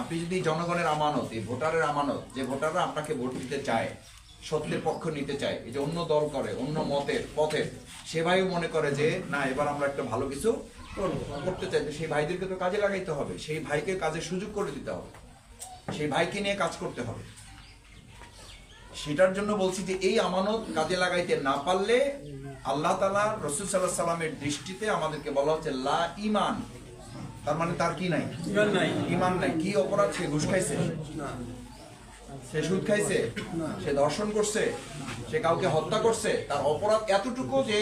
আপনি যদি জনগণের আমানত, এই ভোটারের আমানত, যে ভোটাররা আপনাকে ভোট দিতে চায়, সত্যের পক্ষ নিতে চায়, এই যে অন্য দল করে, অন্য মতের, পথের, সে ভাইও মনে করে যে, না, এবার আমরা একটা ভালো কিছু করতে চাই। সেই ভাইদেরকে তো কাজে লাগাইতে হবে, সেই ভাইকে কাজের সুযোগ করে দিতে হবে, সেই ভাইকে নিয়ে কাজ করতে হবে। সেটার জন্য বলছি যে, এই আমানত কাজে লাগাইতে না পারলে আল্লাহ তালা রসুল সাল্লাহ সাল্লামের দৃষ্টিতে আমাদেরকে বলা হচ্ছে লা ইমান তার মানে তার কি নাই? ইমান নাই। কি অপরাধ? সে ঘুষ খাইছে? সে সুদ খাইছে? সে দর্শন করছে? সে কাউকে হত্যা করছে? তার অপরাধ এতটুকু যে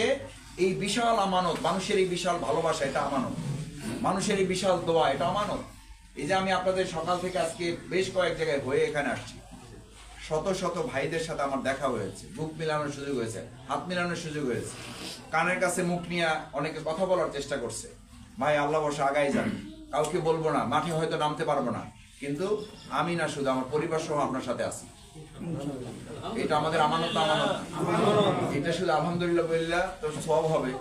এই বিশাল আমানত মানুষের এই বিশাল ভালোবাসা এটা আমানত। মানুষের এই বিশাল দোয়া এটা আমানত। এই যে আমি আপনাদের সকাল থেকে আজকে বেশ কয়েক জায়গায় হয়ে এখানে আসছি। শত শত ভাইদের সাথে আমার দেখা হয়েছে। বুক মিলানোর সুযোগ হয়েছে। হাত মিলানোর সুযোগ হয়েছে। কানের কাছে মুখ নিয়ে অনেকে কথা বলার চেষ্টা করছে। ভাই, আল্লাহ বসে আগাই যান। কাউকে বলব না, মাঠে হয়তো নামতে পারব না। কিন্তু আমি না শুধু, আমার পরিবার সহ আপনার সাথে আছি। এটা আমাদের আমানত আমানত? এটা শুধু আলহামদুলিল্লাহ বললা, তো সব হবে।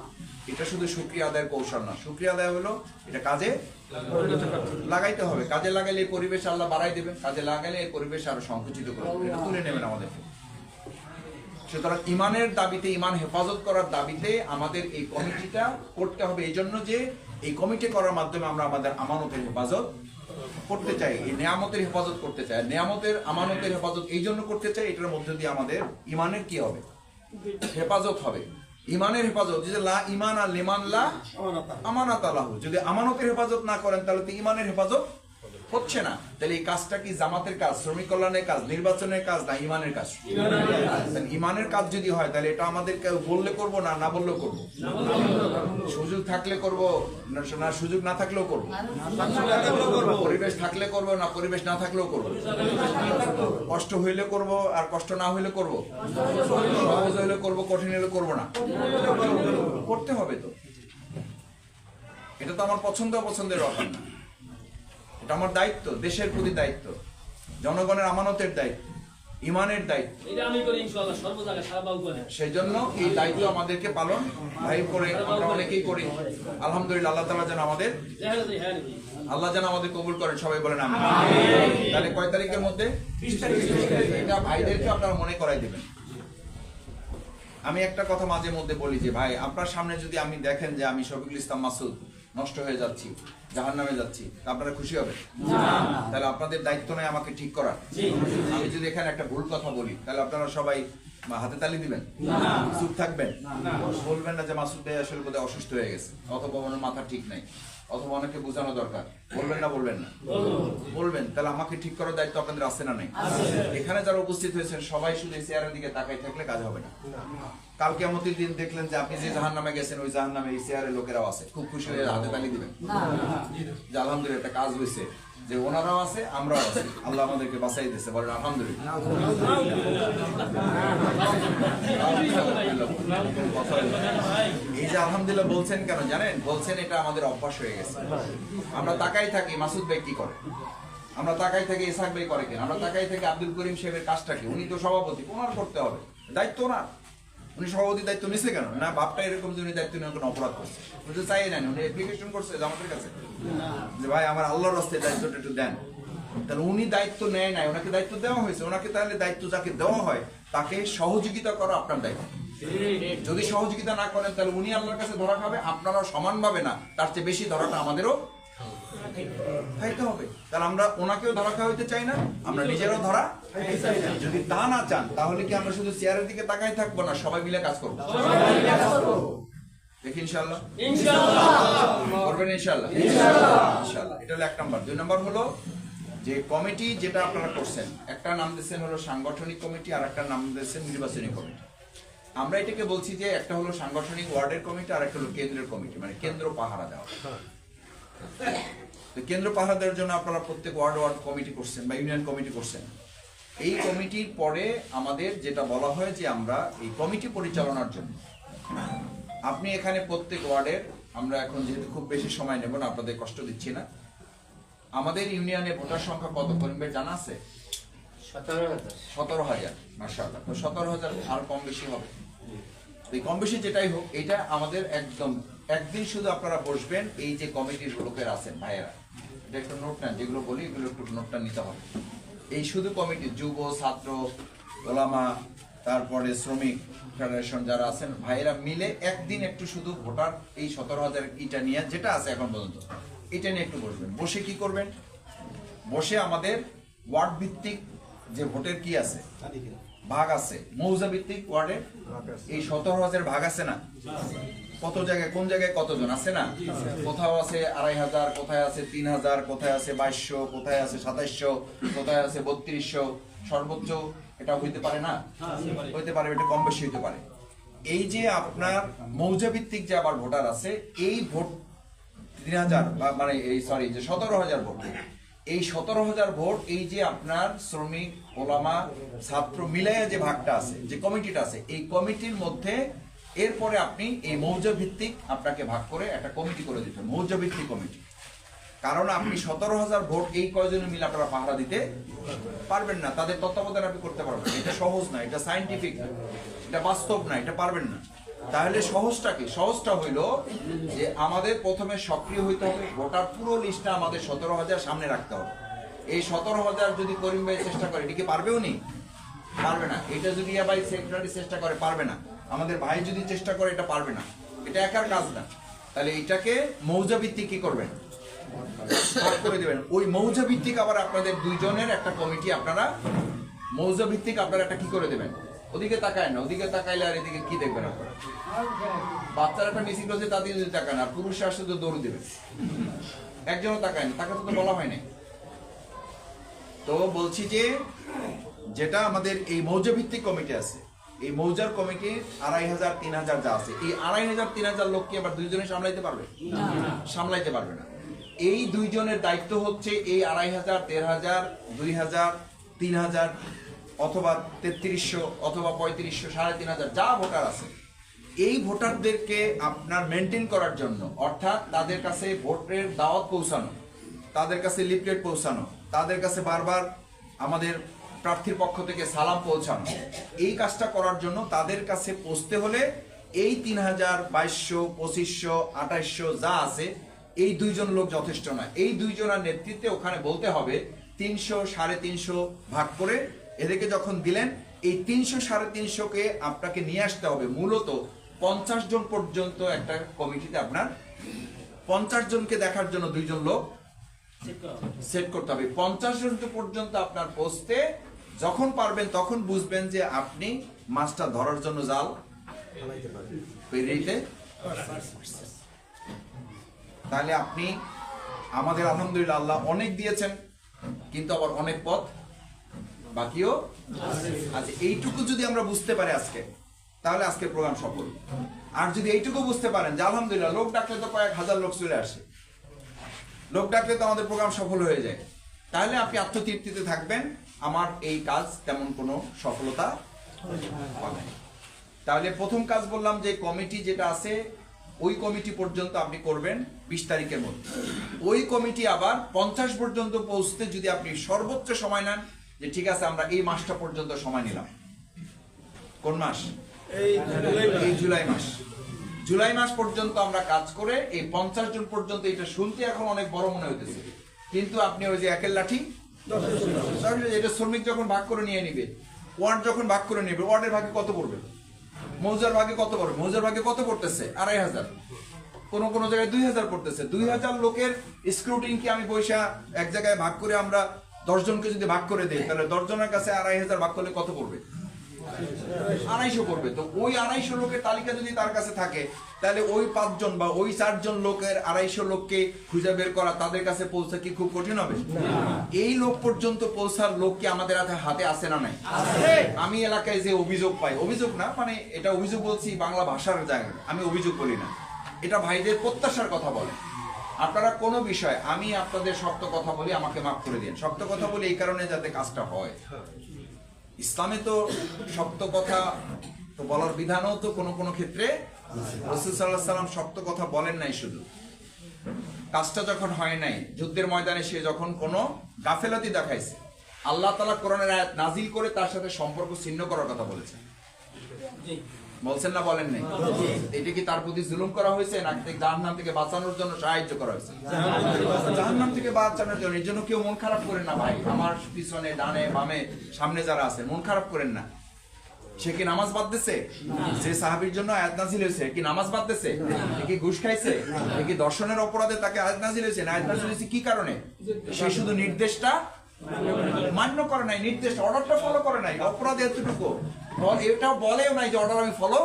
এটা শুধু শুক্রিয়া আদায়ের কৌশল না। শুক্রিয়া আদায় হলো, এটা কাজে লাগাইতে হবে। কাজে লাগাইলে পরিবেশ আল্লাহ বাড়াই দেবেন। কাজে লাগাইলে এই পরিবেশ আরও সংকুচিত করবে এটা তুলে নেবেন আমাদেরকে। সুতরাং ইমানের দাবিতে, ইমান হেফাজত করার দাবিতে আমাদের এই কমিটিটা করতে হবে। এই জন্য যে এই কমিটি করার মাধ্যমে আমরা আমাদের আমানতের হেফাজত করতে চাই এই নেয়ামতের হেফাজত করতে চাই। নেয়ামতের আমানতের হেফাজত এই জন্য করতে চাই এটার মধ্যে দিয়ে আমাদের ইমানের কি হবে? হেফাজত হবে। ইমানের হেফাজত যদি লা ইমান আর লিমান লা আমানাত আলাহু যদি আমানতের হেফাজত না করেন তাহলে তো ইমানের হেফাজত হচ্ছে না। তাহলে এই কাজটা কি জামাতের কাজ শ্রমিক কল্যাণের কাজ নির্বাচনের কাজ না ইমানের কাজ? ইমানের কাজ। যদি হয় তাহলে এটা আমাদের কেউ বললে করব না না বললেও করব? থাকলে করব না সুযোগ না থাকলেও করব পরিবেশ থাকলে করব না পরিবেশ না থাকলেও করব কষ্ট হইলে করব আর কষ্ট না হইলে করব সহজ হইলে করব কঠিন হইলে করব না করতে হবে তো এটা তো আমার পছন্দ অপছন্দের ব্যাপার না এটা আমার দায়িত্ব দেশের প্রতি দায়িত্ব জনগণের আমানতের দায়িত্ব ইমানের দায়িত্ব। এটা আমি করি ইনশাআল্লাহ সর্ব জায়গায় সারা বাবু সেই জন্য এই দায়িত্ব আমাদেরকে পালন ভাই করে আমরা অনেকেই করি। আলহামদুলিল্লাহ আল্লাহ তালা যেন আমাদের আল্লাহ যেন আমাদের কবুল করেন সবাই বলেন আমি তাহলে কয় তারিখের মধ্যে। এটা ভাইদেরকে আপনারা মনে করাই দেবেন। আমি একটা কথা মাঝে মধ্যে বলি যে ভাই আপনার সামনে যদি আমি দেখেন যে আমি শফিকুল ইসলাম মাসুদ নষ্ট হয়ে যাচ্ছি জাহান নামে যাচ্ছি আপনারা খুশি হবেন? তাহলে আপনাদের দায়িত্ব নয় আমাকে ঠিক করার। আমি যদি এখানে একটা ভুল কথা বলি তাহলে আপনারা সবাই হাতে তালি দিবেন? চুপ থাকবেন? বলবেন না যে মাসুদ ভাই আসলে বোধহয় অসুস্থ হয়ে গেছে অথবা ওনার মাথা ঠিক নাই অথবা অনেকে বোঝানো দরকার। বলবেন না বলবেন না। বলবেন তাহলে আমাকে ঠিক করার দায়িত্ব আপনাদের আছে না নাই? এখানে যারা উপস্থিত হয়েছেন সবাই শুধু চেয়ারের দিকে তাকাই থাকলে কাজ হবে না। কালকে আমাদের দিন দেখলেন যে আপনি যে জাহান নামে গেছেন ওই জাহান নামে এই চেয়ারের লোকেরাও আছে। খুব খুশি হয়ে হাতে তালি দিবেন। যে আলহামদুলিল্লাহ একটা কাজ হয়েছে যে ওনারাও আছে আমরাও আছি। আল্লাহ আমাদেরকে বাঁচাই দিয়েছে বলেন আলহামদুলিল্লাহ। এই যে আলহামদুলিল্লাহ বলছেন কেন জানেন? বলছেন এটা আমাদের অভ্যাস হয়ে গেছে। আমরা তাকাই থাকি মাসুদ ভাই কি করে? আমরা তাকাই থাকি ইসাক ভাই করে কেন? আমরা তাকাই থাকি আব্দুল করিম সাহেবের কাজটা কি? উনি তো সভাপতি ওনার করতে হবে। দায়িত্ব না উনি সভাপতি দায়িত্ব নিছে কেন? না, বাপটা এরকম যে উনি দায়িত্ব নিয়ে কোনো অপরাধ করছে। উনি তো চাই নেন, উনি অ্যাপ্লিকেশন করছে জামাতের কাছে। যে ভাই, আমার আল্লাহর রাস্তে দায়িত্বটা একটু দেন। তাহলে উনি দায়িত্ব নেয় নাই, ওনাকে দায়িত্ব দেওয়া হয়েছে। ওনাকে তাহলে দায়িত্ব যাকে দেওয়া হয়, তাকে সহযোগিতা করা আপনার দায়িত্ব। যদি সহযোগিতা না করেন, তাহলে উনি আল্লাহর কাছে ধরা খাবে, আপনারাও সমানভাবে না, তার চেয়ে বেশি ধরাটা আমাদেরও খাইতে হবে। তাহলে আমরা ওনাকেও ধরা খাওয়াইতে চাই না আমরা নিজেরাও ধরা যদি তা না চান তাহলে কি আমরা শুধু চেয়ারের দিকে তাকাই থাকব না সবাই মিলে কাজ করব? দেখি ইনশাল্লাহ করবেন ইনশাল্লাহ ইনশাল্লাহ এটা হলো এক নম্বর। দুই নম্বর হলো যে কমিটি যেটা আপনারা করছেন একটা নাম দিয়েছেন হলো সাংগঠনিক কমিটি আর একটা নাম দিয়েছেন নির্বাচনী কমিটি। আমরা এটাকে বলছি যে একটা হলো সাংগঠনিক ওয়ার্ডের কমিটি আর একটা হলো কেন্দ্রের কমিটি মানে কেন্দ্র পাহারা দেওয়া। তো কেন্দ্র পাহারা দেওয়ার জন্য আপনারা প্রত্যেক ওয়ার্ড ওয়ার্ড কমিটি করছেন বা ইউনিয়ন কমিটি করছেন। এই কমিটির পরে আমাদের যেটা বলা হয় যে আমরা এই কমিটি পরিচালনার জন্য। আপনি এখানে প্রত্যেক ওয়ার্ডের আমরা এখন যেহেতু খুব বেশি সময় নেব না আপনাদের কষ্ট দিচ্ছি না। আমাদের ইউনিয়নে ভোটার সংখ্যা কত কমবে জানা আছে? সতেরো হাজার। মার্শাল্লাহ তো সতেরো হাজার আর কম বেশি হবে। এই কম বেশি যেটাই হোক এটা আমাদের একদম একদিন শুধু আপনারা বসবেন এই যে কমিটির লোকের আছেন ভাইয়েরা। এটা একটু নোট নেন যেগুলো বলি এগুলো একটু নোটটা নিতে হবে। এই শুধু কমিটি যুব ছাত্র ওলামা তারপরে শ্রমিক ফেডারেশন যারা আছেন ভাইয়েরা মিলে একদিন একটু শুধু ভোটার এই সতেরো হাজার ইটা নিয়ে যেটা আছে এখন পর্যন্ত এটা নিয়ে একটু বসবেন। বসে কি করবেন? বসে আমাদের ওয়ার্ড ভিত্তিক যে ভোটের কি আছে? ভাগ আছে। মৌজা ভিত্তিক ওয়ার্ডের? এই সতেরো হাজার ভাগ আছে না? কত জায়গায়, কোন জায়গায় কতজন? আছে না? কোথাও আছে আড়াই হাজার, কোথায় আছে তিন হাজার, কোথায় আছে বাইশশো, কোথায় আছে সাতাইশশো, কোথায় আছে বত্রিশশো? সর্বোচ্চ এটা হইতে পারে না? হইতে পারে, এটা কম বেশি হইতে পারে। এই যে আপনার মৌজা ভিত্তিক যে আবার ভোটার আছে, এই ভোট তিন হাজার বা- মানে এই সরি যে সতেরো হাজার ভোট, এই সতেরো হাজার ভোট, এই যে আপনার শ্রমিক, ওলামা, ছাত্র মিলাইয়া যে ভাগটা আছে, যে কমিটিটা আছে, এই কমিটির মধ্যে এরপরে আপনি এই মৌজা ভিত্তিক আপনাকে ভাগ করে একটা কমিটি করে দিতে মৌজা ভিত্তিক কমিটি। কারণ আপনি সতেরো হাজার ভোট এই কয়জনে মিলে আপনারা পাহারা দিতে পারবেন না। তাদের তত্ত্বাবধান আপনি করতে পারবেন। এটা সহজ না, এটা সাইন্টিফিক না, এটা বাস্তব না, এটা পারবেন না। তাহলে সহজটা কি? সহজটা হইল যে আমাদের প্রথমে সক্রিয় হইতে হবে, ভোটার পুরো লিস্টটা আমাদের সতেরো হাজার সামনে রাখতে হবে। এই সতেরো হাজার যদি করিম ভাই চেষ্টা করে এটিকে পারবেও নি? পারবে না। এটা যদি ভাই সেক্রেটারি চেষ্টা করে, পারবে না। আমাদের ভাই যদি চেষ্টা করে, এটা পারবে না। এটা একার কাজ না। তাহলে এটাকে মৌজা ভিত্তিক কি করবেন। ভাগ করে দেবেন। ওই মৌজা ভিত্তিক আবার আপনাদের দুইজনের একটা কমিটি, আপনারা মৌজা ভিত্তিক আপনারা একটা কি করে দেবেন? ওদিকে তাকায় না, ওদিকে তাকাইলে আর এদিকে কি দেখবেন আপনারা? বাচ্চারা একটা মিসিং করছে তাদের যদি তাকায় না পুরুষ আসলে তো দৌড় দেবে। একজনও তাকায় না, তাকে তো বলা হয় তো বলছি যে, যেটা আমাদের এই মৌজা ভিত্তিক কমিটি আছে এই মৌজার কমিটি আড়াই হাজার তিন হাজার যা আছে এই আড়াই হাজার তিন হাজার লোককে আবার দুইজনে সামলাইতে পারবে? সামলাইতে পারবে না। এই দুইজনের দায়িত্ব হচ্ছে এই আড়াই হাজার দেড় হাজার দুই হাজার তিন হাজার অথবা তেত্রিশশো অথবা পঁয়ত্রিশশো সাড়ে তিন হাজার যা ভোটার আছে। এই ভোটারদেরকে আপনার মেনটেন করার জন্য অর্থাৎ তাদের কাছে ভোটের দাওয়াত পৌঁছানো তাদের কাছে লিফলেট পৌঁছানো তাদের কাছে বারবার আমাদের প্রার্থীর পক্ষ থেকে সালাম পৌঁছানো। এই কাজটা করার জন্য তাদের কাছে পৌঁছতে হলে এই তিন হাজার বাইশশো পঁচিশশো আঠাইশশো যা আছে এই দুইজন লোক যথেষ্ট না এই দুইজনের নেতৃত্বে ওখানে বলতে হবে তিনশো সাড়ে তিনশো ভাগ করে এদেরকে যখন দিলেন এই তিনশো সাড়ে তিনশোকে আপনাকে নিয়ে আসতে হবে। মূলত পঞ্চাশ জন পর্যন্ত একটা কমিটিতে আপনার পঞ্চাশ জনকে দেখার জন্য দুইজন লোক। সেট করতে হবে। পঞ্চাশ জন পর্যন্ত আপনার পোস্টে যখন পারবেন তখন বুঝবেন যে আপনি মাছটা ধরার জন্য জাল তাহলে আপনি আমাদের আলহামদুলিল্লাহ আল্লাহ অনেক দিয়েছেন, কিন্তু আবার অনেক পথ বাকিও আচ্ছা এইটুকু যদি আমরা বুঝতে পারি আজকে, তাহলে আজকে প্রোগ্রাম সফল। আর যদি এইটুকু বুঝতে পারেন যে আলহামদুলিল্লাহ, লোক ডাকলে তো কয়েক হাজার লোক চলে আসে। লোক ডাকলে তো আমাদের প্রোগ্রাম সফল হয়ে যায়। তাহলে আপনি আত্মতৃপ্তিতে থাকবেন। আমার এই কাজ তেমন কোনো সফলতা তাহলে প্রথম কাজ বললাম যে কমিটি যেটা আছে ওই কমিটি পর্যন্ত আপনি করবেন বিশ তারিখের মধ্যে। ওই কমিটি আবার পঞ্চাশ পর্যন্ত পৌঁছতে যদি আপনি সর্বোচ্চ সময় নেন যে ঠিক আছে আমরা এই মাসটা পর্যন্ত সময় নিলাম। কোন মাস। এই জুলাই মাস। জুলাই মাস পর্যন্ত আমরা কাজ করে এই পঞ্চাশ জন পর্যন্ত এটা শুনতে এখন অনেক বড় মনে হইতেছে। কিন্তু আপনি ওই যে একের লাঠি এটা শ্রমিক যখন ভাগ করে নিয়ে নিবে, ওয়ার্ড যখন ভাগ করে নিবে, ওয়ার্ডের ভাগে কত পড়বে? মৌজার ভাগে কত পড়বে? মৌজার ভাগে কত পড়তেছে? আড়াই হাজার। কোন কোন জায়গায় দুই হাজার পড়তেছে। দুই হাজার লোকের স্ক্রুটিনকে আমি পয়সা এক জায়গায় ভাগ করে আমরা দশজনকে যদি ভাগ করে দিই, তাহলে দশজনের কাছে আড়াই হাজার ভাগ করলে কত পড়বে? আড়াইশো করবে। তো ওই আড়াইশো লোকের তালিকা যদি তার কাছে থাকে তাহলে ওই পাঁচজন বা ওই চারজন লোকের আড়াইশো লোককে খুঁজে বের করা তাদের কাছে পৌঁছা কি খুব কঠিন হবে? এই লোক পর্যন্ত পৌঁছার লোক কি আমাদের হাতে হাতে আসে না নাই? আমি এলাকায় যে অভিযোগ পাই অভিযোগ না মানে এটা অভিযোগ বলছি বাংলা ভাষার জায়গায় আমি অভিযোগ বলি না। এটা ভাইদের প্রত্যাশার কথা বলে। আপনারা কোনো বিষয় আমি আপনাদের শক্ত কথা বলি আমাকে মাফ করে দিন। শক্ত কথা বলি এই কারণে যাতে কাজটা হয়। ইসলামে তো শক্ত কথা তো বলার বিধানও তো কোনো কোনো ক্ষেত্রে রসুল সাল্লাহ সাল্লাম শক্ত কথা বলেন নাই শুধু কাজটা যখন হয় নাই, যুদ্ধের ময়দানে সে যখন কোনো গাফেলাতি দেখাইছে, আল্লাহ তালা কোরআনের আয়াত নাজিল করে তার সাথে সম্পর্ক ছিন্ন করার কথা বলেছে। বলছেন না, বলেন নাই। এটা কি তার প্রতি জুলুম করা হয়েছে? নাকি জাহান্নাম থেকে বাঁচানোর জন্য সাহায্য করা হয়েছে? জাহান্নাম থেকে বাঁচানোর জন্য, এর জন্য কেউ মন খারাপ করেন না ভাই। আমার পিছনে, ডানে, বামে, সামনে যারা আছেন মন খারাপ করেন না। সে কি নামাজ বাদ দিছে যে সাহাবীর জন্য আয়াত নাজিল হয়েছে, কি নামাজ বাদ দিছে কি ঘুষ খাইছে? কি দর্শনের অপরাধে তাকে আয়াত নাজিল হয়েছে? না, আয়াত নাজিল হয়েছে কি কারণে? সে শুধু নির্দেশটা মান্য করে নাই নির্দেশ অর্ডারটা ফলো করে নাই অপরাধ এতটুকু। এটা বলেও নাই যে অর্ডার আমি ফলো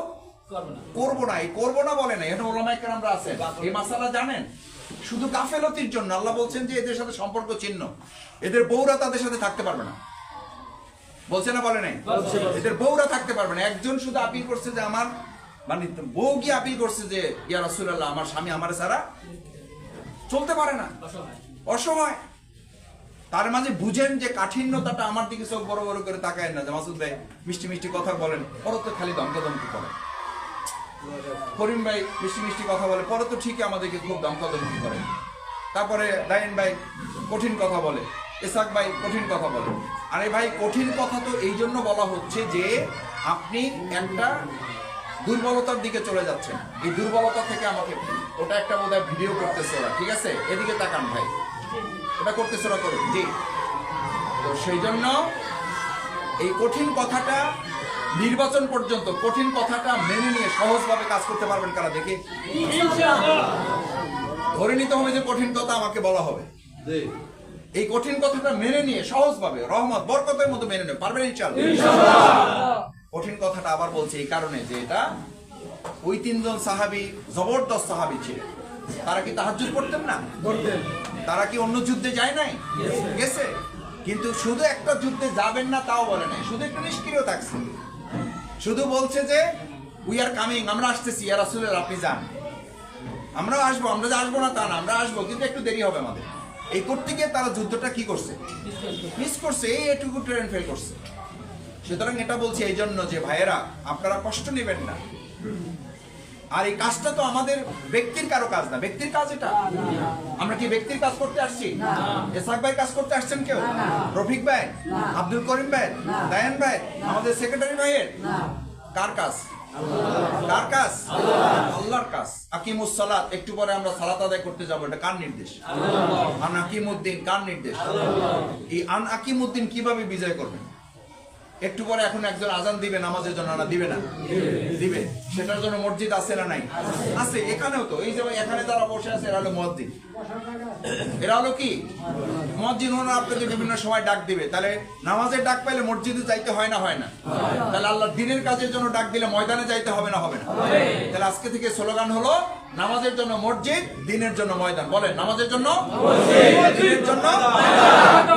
করব না। করব না বলে না এটা ওলামাই আমরা আছে। এই মাসালা জানেন? শুধু গাফেলতির জন্য আল্লাহ বলছেন যে এদের সাথে সম্পর্ক চিহ্ন এদের বউরা তাদের সাথে থাকতে পারবে না। বলছে না বলে নাই? এদের বউরা থাকতে পারবে না। একজন শুধু আপিল করছে যে আমার মানে বউ গিয়ে আপিল করছে যে ইয়া রাসূলুল্লাহ আমার স্বামী আমার ছাড়া চলতে পারে না। অসহায়। অসময় তার মাঝে বুঝেন যে কাঠিন্যতাটা আমার দিকে চোখ বড় বড় করে তাকায় না, যে মাসুদ ভাই মিষ্টি মিষ্টি কথা বলেন, পরে তো খালি দমকা দমকি করেন করিম ভাই মিষ্টি মিষ্টি কথা বলে, পরে তো ঠিকই আমাদেরকে খুব দমকা দমকি করেন তারপরে দাইন ভাই কঠিন কথা বলে এসাক ভাই কঠিন কথা বলে। আরে ভাই, কঠিন কথা তো এই জন্য বলা হচ্ছে যে আপনি একটা দুর্বলতার দিকে চলে যাচ্ছেন। এই দুর্বলতা থেকে আমাকে, ওটা একটা বোধহয় ভিডিও করতেছে ওরা, ঠিক আছে? এদিকে তাকান ভাই। ওটা করতেছে ওরা করুন জি। তো সেই জন্য এই কঠিন কথাটা নির্বাচন পর্যন্ত কঠিন কথাটা মেনে নিয়ে সহজভাবে কাজ করতে পারবেন কারা দেখে? ধরে নিতে হবে যে কঠিন কথা আমাকে বলা হবে। এই কঠিন কথাটা মেনে নিয়ে সহজভাবে রহমত বরকতের মতো মেনে নেবে পারবেন ইনশাআল্লাহ। কঠিন কথাটা আবার বলছে এই কারণে যে এটা ওই তিনজন সাহাবি জবরদস্ত সাহাবি ছিলেন। তারা কি তাহাজ্জুদ পড়তেন না? তারা কি অন্য যুদ্ধে যায় নাই? গেছে। কিন্তু শুধু একটা যুদ্ধে যাবেন না তাও বলে নাই। শুধু একটু নিষ্ক্রিয় থাকছে। শুধু বলছে যে উই আর কামিং আমরা আসতেছি আর রাসূলের আপনি যান। আমরাও আসব আমরা যে আসব না তা না আমরা আসব কিন্তু একটু দেরি হবে আমাদের। এই করতে গিয়ে তারা যুদ্ধটা কি করছে? মিস করছে এই এটুকু ট্রেন ফেল করছে। সুতরাং এটা বলছি এই জন্য যে ভাইয়েরা আপনারা কষ্ট নেবেন না। আর এই কাজটা তো আমাদের ব্যক্তির কারও কাজ না। ব্যক্তির কাজ এটা। আমরা কি ব্যক্তির কাজ করতে আসছি? এসাক ভাই কাজ করতে আসছেন কেউ? রফিক ভাই? আব্দুল করিম ভাই? দায়ান ভাই? আমাদের সেক্রেটারি ভাইয়ের? কার কাজ? কার কাজ? আল্লাহর কাজ। আকিমুস সালাত একটু পরে আমরা সালাত আদায় করতে যাব। এটা কার নির্দেশ? আন আকিমুদ্দিন কার নির্দেশ? এই আন আকিমুদ্দিন কীভাবে বিজয় করবেন? একটু পরে এখন একজন আজান দিবে নামাজের জন্য না দিবে না? দিবে। সেটার জন্য মসজিদ আছে না নাই? আছে এখানেও তো। এই যে এখানে যারা বসে আছে এরা হলো মসজিদ। এরা হলো কি? মসজিদ ওনারা আপনাকে বিভিন্ন সময় ডাক দিবে। তাহলে নামাজের ডাক পাইলে মসজিদে যাইতে হয় না হয় না? তাহলে আল্লাহ দিনের কাজের জন্য ডাক দিলে ময়দানে যাইতে হবে না হবে না? তাহলে আজকে থেকে স্লোগান হলো নামাজের জন্য মসজিদ দিনের জন্য ময়দান। বলেন নামাজের জন্য দিনের জন্য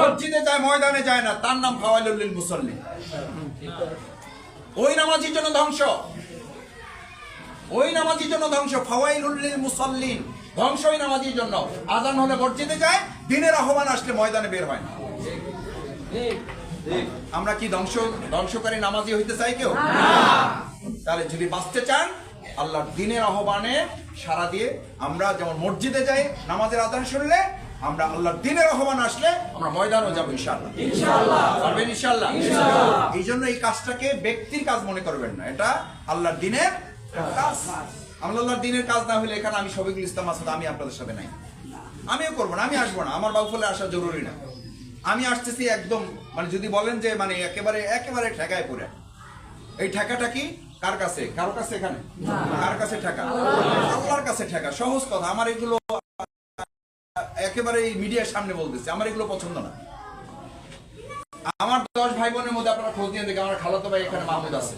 মসজিদে যায় ময়দানে যায় না। তার নাম ফাওয়াইলুল মুসল্লি। ওই নামাজির জন্য ধ্বংস। ওই নামাজির জন্য ধ্বংস। ফাওয়াইলুল মুসল্লিন ধ্বংস ওই নামাজির জন্য। আজান হলে মসজিদে যায় দিনের আহ্বান আসলে ময়দানে বের হয় না। আমরা কি ধ্বংস ধ্বংসকারী নামাজি হইতে চাই কেউ? তাহলে যদি বাঁচতে চান আল্লাহর দিনের আহ্বানে সারা দিয়ে আমরা যেমন মসজিদে যাই নামাজের আদান শুনলে আমরা আল্লাহর দিনের আহ্বান আসলে আমরা ময়দানও যাব পারবেন ইনশাআল্লাহ? এই জন্য এই কাজটাকে ব্যক্তির কাজ মনে করবেন না এটা আল্লাহর দিনের কাজ। আমরা আল্লাহর দিনের কাজ না হলে এখানে আমি শফিকুল ইসলাম আসাদ আমি আপনাদের সাথে নাই। আমিও করব না আমি আসব না আমার বাউফলে আসা জরুরি না। আমি আসতেছি একদম মানে যদি বলেন যে মানে একেবারে একেবারে ঠেকায় পড়ে। এই ঠেকাটা কি? কার কাছে? কারও কাছে এখানে? কার কাছে ঠেকা? আল্লাহর কাছে ঠেকা। সহজ কথা আমার এগুলো একেবারে মিডিয়ার সামনে বলতেছি। আমার এগুলো পছন্দ না। আমার দশ ভাই বোনের মধ্যে আপনারা খোঁজ নিয়ে দেখে আমার খালাতো ভাই এখানে মাহমুদ আছে।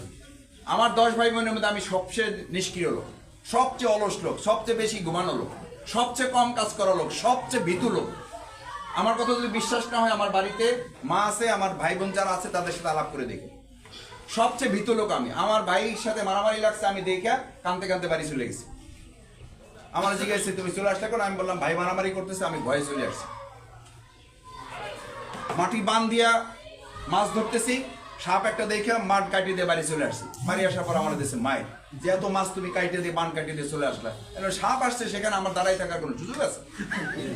আমার দশ ভাই বোনের মধ্যে আমি সবচেয়ে নিষ্ক্রিয় লোক সবচেয়ে অলস লোক সবচেয়ে বেশি ঘুমানো লোক সবচেয়ে কম কাজ করা লোক সবচেয়ে ভীতু লোক। আমার কথা যদি বিশ্বাস না হয় আমার বাড়িতে মা আছে আমার ভাই বোন যারা আছে তাদের সাথে আলাপ করে দেখি। সবচেয়ে ভীতু লোক আমি। আমার ভাইয়ের সাথে মারামারি লাগছে, আমি দেখে কানতে কানতে বাড়ি চলে গেছি। আমার জিজ্ঞাসা, তুমি চলে আসলে কেন? আমি বললাম, ভাই মারামারি করতেছে, আমি ভয়ে চলে আসছি। মাটি বান দিয়া মাছ ধরতেছি, সাপ একটা দেখে মাঠ কাটিয়ে দিয়ে বাড়ি চলে আসছি। বাড়ি আসার পর আমার দেশে মায়ের যে এত মাছ তুমি কাটিয়ে দিয়ে বান কাটিয়ে দিয়ে চলে আসলা সাপ আসছে সেখানে আমার দাঁড়াই থাকার কোনো সুযোগ আছে?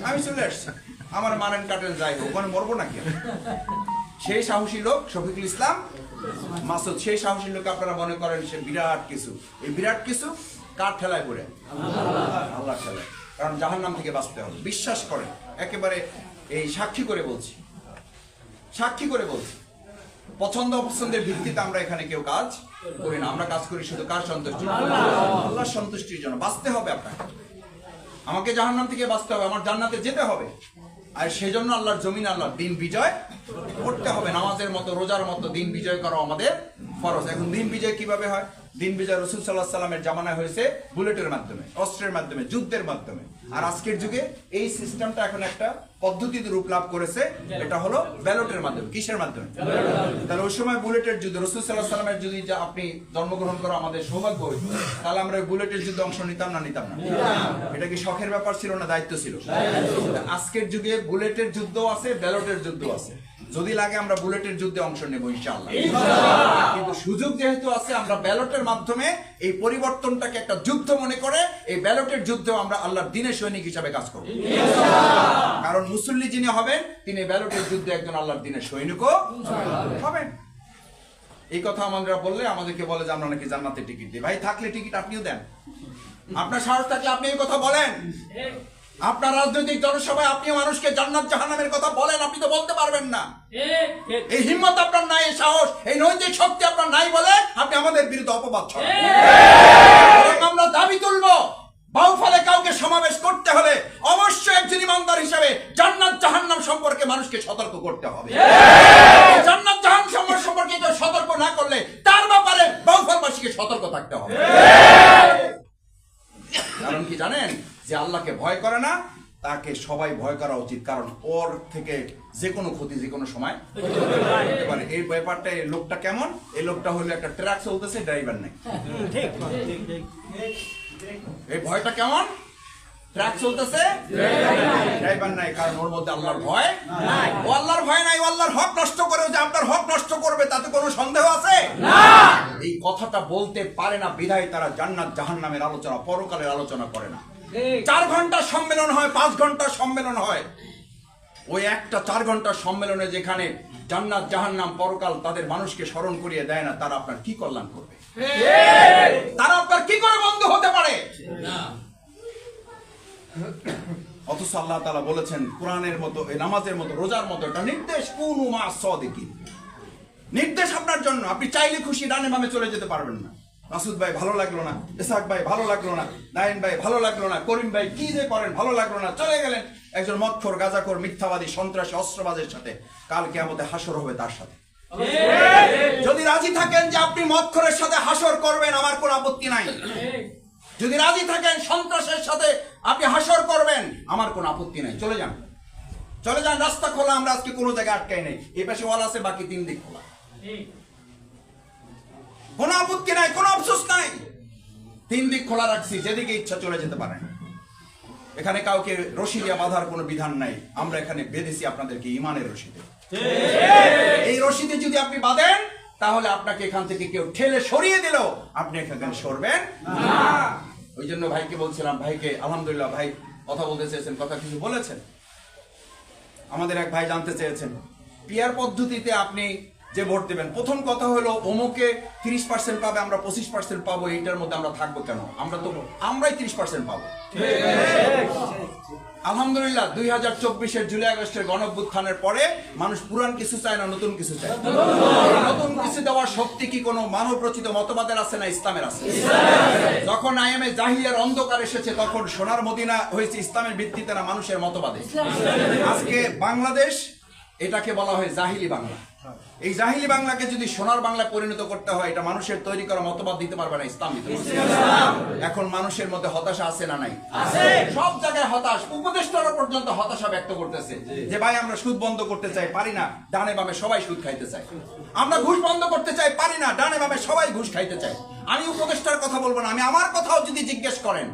আমি চলে আসছি। আমার মারেন কাটেন যাই ওখানে মরবো নাকি? সেই সাহসী লোক শফিকুল ইসলাম মাসুদ, সেই সাহসী লোক আপনারা মনে করেন সে বিরাট কিছু। এই বিরাট কিছু কার ঠেলায় পড়ে? আল্লাহ ঠেলায়। কারণ জাহান্নাম থেকে বাঁচতে হবে। বিশ্বাস করেন, একেবারে এই সাক্ষী করে বলছি। সাক্ষী করে বলছি। পছন্দ অপছন্দের ভিত্তিতে আমরা এখানে কেউ কাজ করি না। আমরা কাজ করি শুধু কার সন্তুষ্টি আল্লাহর সন্তুষ্টির জন্য। বাঁচতে হবে আপনাকে। আমাকে জাহান্নাম থেকে বাঁচতে হবে। আমার জান্নাতে যেতে হবে। আর সেজন্য আল্লাহর জমিন আল্লাহ দিন বিজয় করতে হবে। নামাজের মতো, রোজার মতো দিন বিজয় করা আমাদের ফরজ। এখন দিন বিজয় কীভাবে হয়? দিন বিজয় রসুল সাল্লাহ সাল্লামের জামানায় হয়েছে বুলেটের মাধ্যমে, অস্ত্রের মাধ্যমে, যুদ্ধের মাধ্যমে। আর আজকের যুগে এই সিস্টেমটা এখন একটা পদ্ধতিতে রূপ লাভ করেছে, এটা হলো ব্যালটের মাধ্যমে, কিসের মাধ্যমে? তাহলে ওই সময় বুলেটের যুদ্ধ, রসুল সাল্লাহ সাল্লামের যদি আপনি জন্মগ্রহণ করা আমাদের সৌভাগ্য হইতো, তাহলে আমরা ওই বুলেটের যুদ্ধে অংশ নিতাম না নিতাম না? এটা কি শখের ব্যাপার ছিল না দায়িত্ব ছিল? আজকের যুগে বুলেটের যুদ্ধ আছে, ব্যালটের যুদ্ধ আছে। যদি লাগে আমরা বুলেটের যুদ্ধে অংশ নেব ইনশাআল্লাহ। কিন্তু সুযোগ যেহেতু আছে আমরা ব্যালটের মাধ্যমে এই পরিবর্তনটাকে একটা যুদ্ধ মনে করে এই ব্যালটের যুদ্ধেও আমরা আল্লাহর দিনের সৈনিক হিসাবে কাজ করব। কারণ মুসল্লি যিনি হবেন তিনি ব্যালটের যুদ্ধে একজন আল্লাহর দিনের সৈনিকও হবেন। এই কথা আমাদের বললে আমাদেরকে বলে যে আমরা নাকি জান্নাতের টিকিট দিই। ভাই থাকলে টিকিট আপনিও দেন। আপনার সাহস থাকলে আপনি এই কথা বলেন। আপনার রাজনৈতিক জনসভায় আপনি মানুষকে জান্নাত জাহান্নামের কথা বলেন আপনি তো বলতে পারবেন না। এই হিম্মত আপনার নাই এই সাহস এই নৈতিক শক্তি আপনার নাই বলে আপনি আমাদের বিরুদ্ধে অপবাদ ছড়ান। আমরা দাবি তুলবো বাউফলে কাউকে সমাবেশ করতে হলে অবশ্যই একজন ইমানদার হিসেবে জান্নাত জাহান্নাম সম্পর্কে মানুষকে সতর্ক করতে হবে। জান্নাত জাহান্নাম সম্পর্কে কেউ সতর্ক না করলে তার ব্যাপারে বাউফলবাসীকে সতর্ক থাকতে হবে। কারণ কি জানেন? যে আল্লাহকে ভয় করে না তাকে সবাই ভয় করা উচিত। কারণ ওর থেকে যে কোনো ক্ষতি যে কোনো সময় হতে পারে। এই ব্যাপারটা এই লোকটা কেমন? এই লোকটা হলো একটা ট্রাক চলতেছে ড্রাইভার নেই। এই ভয়টা কেমন? ট্রাক চলতেছে ড্রাইভার নাই কারণ ওর মধ্যে আল্লাহর ভয় ও আল্লাহর ভয় নাই ও আল্লাহর হক নষ্ট করেও যে আপনার হক নষ্ট করবে তাতে কোনো সন্দেহ আছে? এই কথাটা বলতে পারে না বিধায় তারা জান্নাত জাহান্নামের আলোচনা পরকালের আলোচনা করে না। চার ঘণ্টা সম্মেলন হয় পাঁচ ঘণ্টা সম্মেলন হয়। ওই একটা চার ঘণ্টার সম্মেলনে যেখানে জান্নাত জাহান্নাম পরকাল তাদের মানুষকে স্মরণ করিয়ে দেয় না তারা আপনার কি কল্যাণ করবে? তারা আপনার কি করে বন্ধু হতে পারে? অথচ আল্লাহ তালা বলেছেন কোরআনের মতো নামাজের মতো রোজার মতো এটা নির্দেশ কোন মা সদিকি নির্দেশ আপনার জন্য আপনি চাইলে খুশি ডানে বামে চলে যেতে পারবেন না। মাসুদ ভাই ভালো লাগল না ইসাক ভাই ভালো লাগল না নাইন ভাই ভালো লাগল না, করিম ভাই কি যে করেন ভালো লাগল না, চলে গেলেন একজন মৎখর, গাজাখোর, মিথ্যাবাদী, সন্ত্রাসী, অস্ত্রবাজের সাথে। কালকে আমাদের হাসর হবে তার সাথে। যদি রাজি থাকেন যে আপনি মৎখরের সাথে হাসর করবেন, আমার কোনো আপত্তি নাই। যদি রাজি থাকেন সন্ত্রাসের সাথে আপনি হাসর করবেন, আমার কোনো আপত্তি নাই। চলে যান। চলে যান, রাস্তা খোলা, আমরা আজকে কোনো জায়গায় আটকাই নেই। এই পাশে ওয়াল আছে, বাকি তিন দিক খোলা। কোনো আপত্তি নাই, কোনো তিন দিক খোলা রাখছি, যেদিকে ইচ্ছা চলে যেতে পারেন। এখানে কাউকে রশি দিয়ে বাঁধার কোনো বিধান নাই। আমরা এখানে বেঁধেছি আপনাদেরকে ইমানের রশিদে এই রশিদে যদি আপনি বাঁধেন, তাহলে আপনাকে এখান থেকে কেউ ঠেলে সরিয়ে দিল, আপনি এখানে সরবেন। ওই জন্য ভাইকে বলছিলাম, ভাইকে, আলহামদুলিল্লাহ, ভাই কথা বলতে চেয়েছেন, কথা কিছু বলেছেন? আমাদের এক ভাই জানতে চেয়েছেন, পিয়ার পদ্ধতিতে আপনি যে ভোট দেবেন। প্রথম কথা হলো অমুকে তিরিশ পার্সেন্ট পাবে, আমরা পঁচিশ পার্সেন্ট পাবো, এইটার মধ্যে আমরা থাকব কেন? আমরা তো, আমরাই তিরিশ পার্সেন্ট পাবো। আলহামদুলিল্লাহ, দুই হাজার চব্বিশের জুলাই আগস্টের গণভ্যুত্থানের পরে মানুষ পুরান কিছু চায় না, নতুন কিছু চায়? নতুন কিছু দেওয়ার শক্তি কি কোনো মানব রচিত মতবাদের আছে না ইসলামের আছে? যখন আইএমএ জাহিলিয়ার অন্ধকার এসেছে, তখন সোনার মদিনা হয়েছে ইসলামের ভিত্তিতে না মানুষের মতবাদে? আজকে বাংলাদেশ এটাকে বলা হয় জাহিলি বাংলা। এই জাহিলি বাংলাকে যদি সোনার বাংলা পরিণত করতে হয় এটা মানুষের তৈরি করা মতবাদ দিতে পারবে না ইসলাম দিতে এখন মানুষের মধ্যে হতাশা আছে না নাই? সব জায়গায় হতাশ। উপদেষ্টারা পর্যন্ত হতাশা ব্যক্ত করতেছে যে ভাই আমরা সুদ বন্ধ করতে চাই পারি না। ডানে বামে সবাই সুদ খাইতে চায়। আমরা ঘুষ বন্ধ করতে চাই পারি না। ডানে বামে সবাই ঘুষ খাইতে চায়। আমি উপদেষ্টার কথা বলব না। আমি আমার কথাও যদি জিজ্ঞেস করেন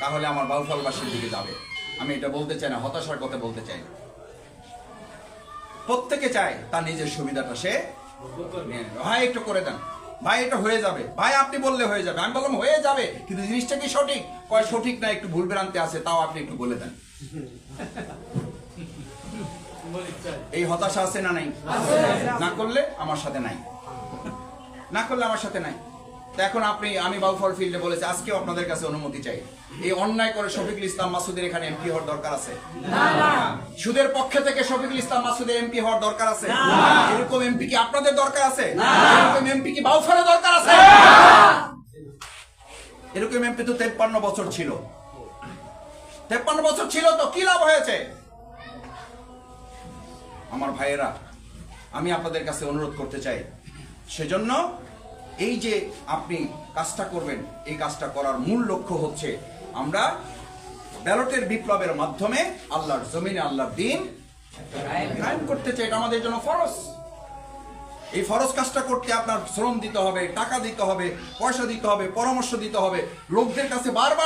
তাহলে আমার বাউফলবাসীর দিকে যাবে। আমি এটা বলতে চাই না হতাশার কথা বলতে চাই না। প্রত্যেকে চায় তার নিজের সুবিধাটা সে ভাই একটু করে দেন। ভাই এটা হয়ে যাবে। ভাই আপনি বললে হয়ে যাবে। আমি বললাম হয়ে যাবে কিন্তু জিনিসটা কি সঠিক? কয় সঠিক না একটু ভুল ভ্রান্তি আছে তাও আপনি একটু বলে দেন। এই হতাশা আছে না নাই? না করলে আমার সাথে নাই। না করলে আমার সাথে নাই। তো এখন আপনি আমি বাউফল ফিল্ডে বলেছি আজকেও আপনাদের কাছে অনুমতি চাই। এই অন্যায় করে শফিকুল ইসলাম মাসুদের এখানে এমপি হওয়ার দরকার আছে? সুদের পক্ষে থেকে শফিকুল ইসলাম মাসুদের এমপি হওয়ার দরকার আছে? এরকম এমপি কি আপনাদের দরকার আছে? এরকম এমপি কি বাউফলের দরকার আছে? এরকম এমপি তো তেপ্পান্ন বছর ছিল। তেপ্পান্ন বছর ছিল তো কি লাভ হয়েছে? আমার ভাইয়েরা আমি আপনাদের কাছে অনুরোধ করতে চাই। সেজন্য এই যে আপনি কাজটা করবেন, এই কাজটা করার মূল লক্ষ্য হচ্ছে আমরা ব্যালটের বিপ্লবের মাধ্যমে আল্লাহর জমিনে আল্লাহর দিন করতে চাই, এটা আমাদের জন্য ফরজ। এই ফরজ কাজটা করতে আপনার শ্রম দিতে হবে, টাকা দিতে হবে, পয়সা দিতে হবে, পরামর্শ দিতে হবে, লোকদের কাছে বারবার